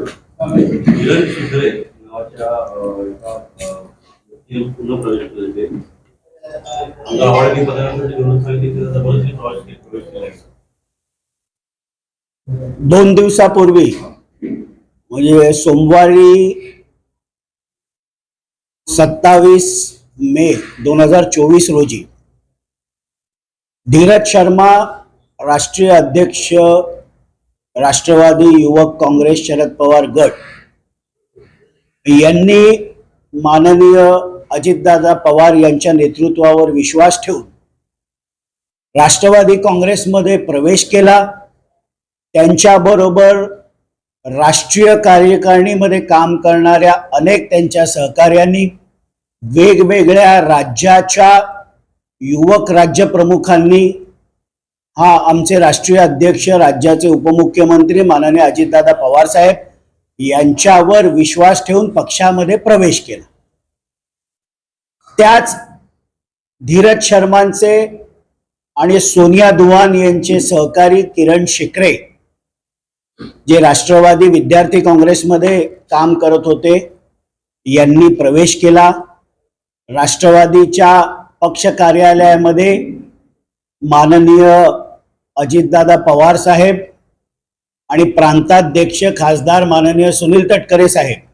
किरण शिंदे नावाच्या एका व्यक्तीने पुन्हा प्रवेश केले ते अंगणवाडी पदासाठी निवडून सांगितले की जबरदस्ती प्रवेश प्रवेश केला दोन दिवसापूर्वी म्हणजे सोमवारी सत्तावीस मे दोन हजार चोवीस रोजी धीरज शर्मा राष्ट्रीय अध्यक्ष राष्ट्रवादी युवक काँग्रेस शरद पवार गट यांनी माननीय अजितदादा पवार यांच्या नेतृत्वावर विश्वास ठेवून राष्ट्रवादी काँग्रेसमध्ये प्रवेश केला. त्यांच्याबरोबर राष्ट्रीय कार्यकारिणीमध्ये काम करणाऱ्या अनेक त्यांच्या सहकार्यांनी वेगवेगळ्या राज्याच्या युवक राज्यप्रमुखांनी हा आमचे राष्ट्रीय अध्यक्ष राज्याचे उपमुख्यमंत्री माननीय अजितदादा पवार साहेब यांच्यावर विश्वास ठेवून पक्षामध्ये प्रवेश केला. त्याच धीरज शर्मांचे आणि सोनिया दुवान यांचे सहकारी किरण शिकरे जे राष्ट्रवादी विद्यार्थी काँग्रेसमध्ये काम करत होते यांनी प्रवेश केला. राष्ट्रवादीच्या पक्ष कार्यालयामध्ये माननीय अजितदादा पवार साहेब आणि प्रांताध्यक्ष खासदार माननीय सुनील तटकरे साहेब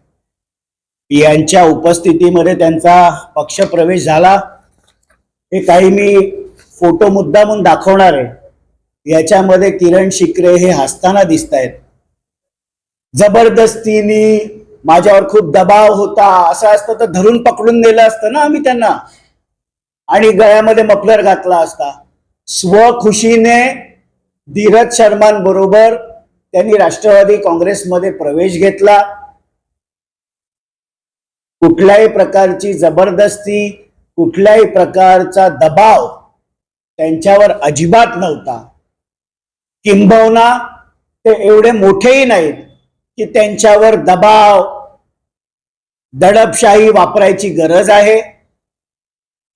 यांच्या उपस्थितीमध्ये त्यांचा पक्षप्रवेश झाला. हे काही मी फोटो मुद्दामून दाखवणार आहे. याच्यामध्ये किरण शिकरे हे हसताना दिसत आहेत जबरदस्तीने माझ्यावर खूप दबाव होता. असं असतं तर धरून पकडून नेलं असतं ना आम्ही त्यांना. आणि गळ्यामध्ये मफलर घातला असता. स्वखुशीने धीरज शर्मांबरोबर त्यांनी राष्ट्रवादी काँग्रेसमध्ये प्रवेश घेतला. कुठल्याही प्रकारची जबरदस्ती कुठल्याही प्रकारचा दबाव त्यांच्यावर अजिबात नव्हता. किंबहुना ते एवढे मोठेही नाहीत की त्यांच्यावर दबाव दडपशाही वापरायची गरज आहे.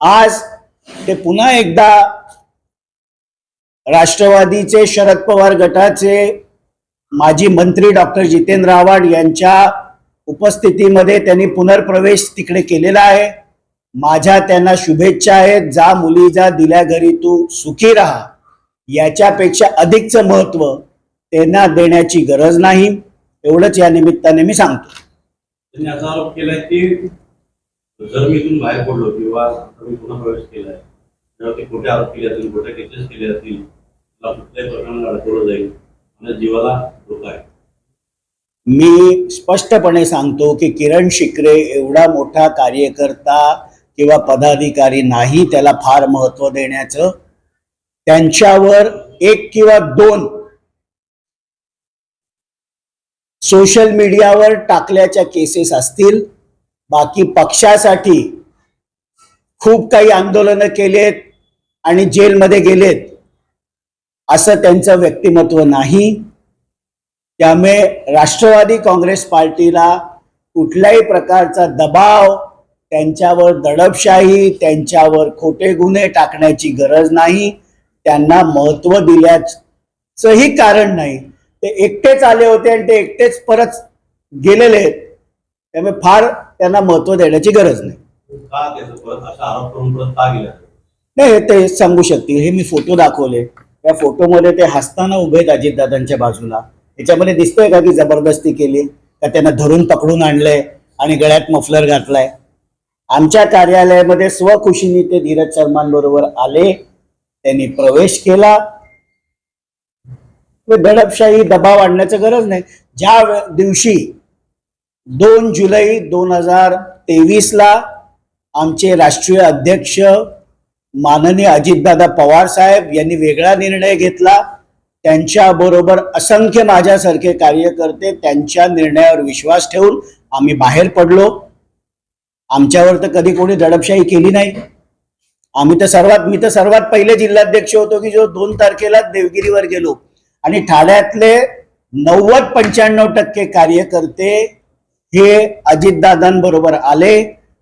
आज ते पुन्हा एकदा राष्ट्रवादीचे शरद पवार गटाचे माजी मंत्री डॉक्टर जितेंद्र आव्हाड यांच्या उपस्थितीमध्ये त्यांनी पुनर्प्रवेश तिकडे केलेला आहे. माझ्या त्यांना शुभेच्छा आहेत. जा मुली जा दिल्या घरी तू सुखी राहा. याच्यापेक्षा अधिकचं महत्त्व त्यांना देण्याची गरज नाही. एवढंच या निमित्ताने मी सांगतो. त्यांनी असा आरोप केलाय की जर मी इथून बाहेर पडलो किंवा मी पुन्हा प्रवेश केलाय ते खोटे आरोप केले असतील खोटे केसेस केले असतील मला कुठल्याही प्रकरणात अडकवलं जाईल माझ्या जीवाला धोका आहे. मी स्पष्टपणे सांगतो की किरण शिकरे एवढा मोठा कार्यकर्ता किंवा पदाधिकारी नाही त्याला फार महत्त्व देण्याचं त्यांच्यावर एक किंवा दोन सोशल मीडियावर टाकल्याच्या केसेस असतील. बाकी पक्षासाठी खूप काही आंदोलनं केलेत आणि जेलमध्ये गेलेत. असं त्यांचं व्यक्तिमत्व नाही. त्यामुळे राष्ट्रवादी काँग्रेस पार्टीला कुठल्याही प्रकारचा दबाव त्यांच्यावर दडपशाही त्यांच्यावर खोटे गुन्हे टाकण्याची गरज नाही. त्यांना महत्त्व दिल्याचंही कारण नाही. ते एकटेच आले होते आणि ते एकटेच परत गेलेले आहेत. त्यामुळे फार त्यांना महत्त्व देण्याची गरज नाही. नाही हे ते सांगू शकतील. हे मी फोटो दाखवले. त्या फोटोमध्ये ते हसताना उभे आहेत अजितदादांच्या बाजूला. याच्यामध्ये दिसतंय का की जबरदस्ती केली? का त्यांना धरून पकडून आणलंय आणि गळ्यात मफलर घातलाय? आमच्या कार्यालयामध्ये स्वखुशीने ते धीरज शर्मांबरोबर आले. त्यांनी प्रवेश केला. दडपशाही दबाव आणण्याची गरज नाही. ज्या दिवशी दोन जुलै दोन हजार तेवीसला आमचे राष्ट्रीय अध्यक्ष माननीय अजितदादा पवार साहेब यांनी वेगळा निर्णय घेतला. त्यांच्याबरोबर असंख्य माझ्यासारखे कार्यकर्ते त्यांच्या निर्णयावर विश्वास ठेवून आम्ही बाहेर पडलो. आमच्यावर तर कधी कोणी दडपशाही केली नाही. आम्ही तर सर्वात मी तर सर्वात पहिले जिल्हाध्यक्ष होतो की जो दोन तारखेला देवगिरीवर गेलो. आणि ठाण्यातले नव्वद पंच्याण्णव टक्के कार्यकर्ते हे अजितदादांबरोबर आले.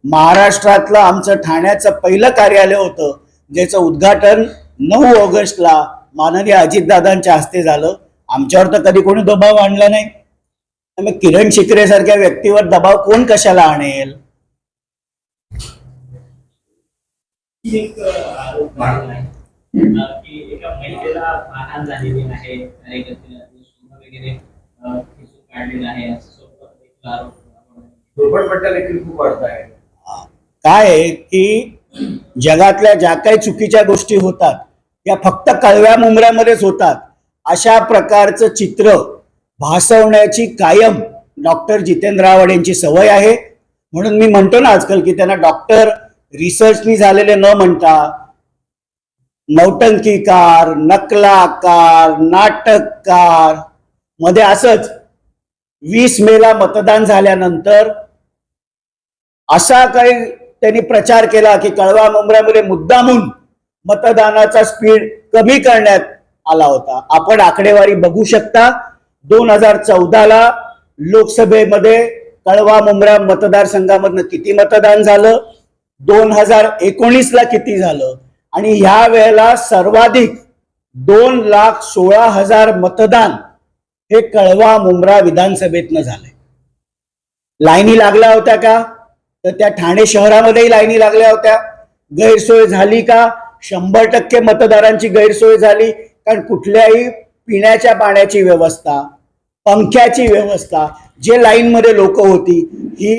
महाराष्ट्रातलं आमचं ठाण्याचं पहिलं कार्यालय होतं ज्याचं उद्घाटन नऊ ऑगस्टला माननीय अजितदादांच्या हस्ते झालं. आमच्यावर तर कधी कोणी दबाव आणला नाही. मग किरण शिकरे सारख्या व्यक्तीवर दबाव कोण कशाला आणेल? एक आरोप आहे. अं, की एका महिलेला मारहाण झालेली आहे कार्यकर्त्याने सोनं वगैरे अं, खिसून काढलेलं आहे असं स्वतः देखील आरोप आपण- झोपडपट्ट्या देखील खूप वाढत आहे. काय आहे की जगातल्या ज्या काही चुकीच्या गोष्टी होतात त्या फक्त कळव्या मुंबऱ्यामध्येच होतात. अशा प्रकारचं चित्र भासवण्याची कायम डॉक्टर जितेंद्र आव्हाड यांची सवय आहे. म्हणून मी म्हणतो ना आजकाल की त्यांना डॉक्टर रिसर्चनी झालेले न म्हणता नौटंकीकार नकलाकार नाटककारमध्ये असंच वीस मेला मतदान झाल्यानंतर असा काही त्यांनी प्रचार केला की कळवा मुंबऱ्यामध्ये मुद्दामून मतदानाचा स्पीड कमी करण्यात आला होता. आपण आकडेवारी बघू शकता दोन हजार चौदाला लोकसभेमध्ये कळवा मुंब्रा मतदारसंघामधनं किती मतदान झालं? दोन हजार एकोणीसला किती झालं? आणि ह्या वेळेला सर्वाधिक दोन लाख सोळा हजार मतदान हे कळवा मुंब्रा विधानसभेतनं झालंय. लाईनी लागल्या होत्या का? तर त्या ठाणे शहरामध्येही लाईनी लागल्या होत्या. गैरसोय झाली का? शंभर टक्के मतदारांची गैरसोय झाली. कारण कुठल्याही पिण्याच्या पाण्याची व्यवस्था पंख्याची व्यवस्था जे लाईनमध्ये लोक होती ही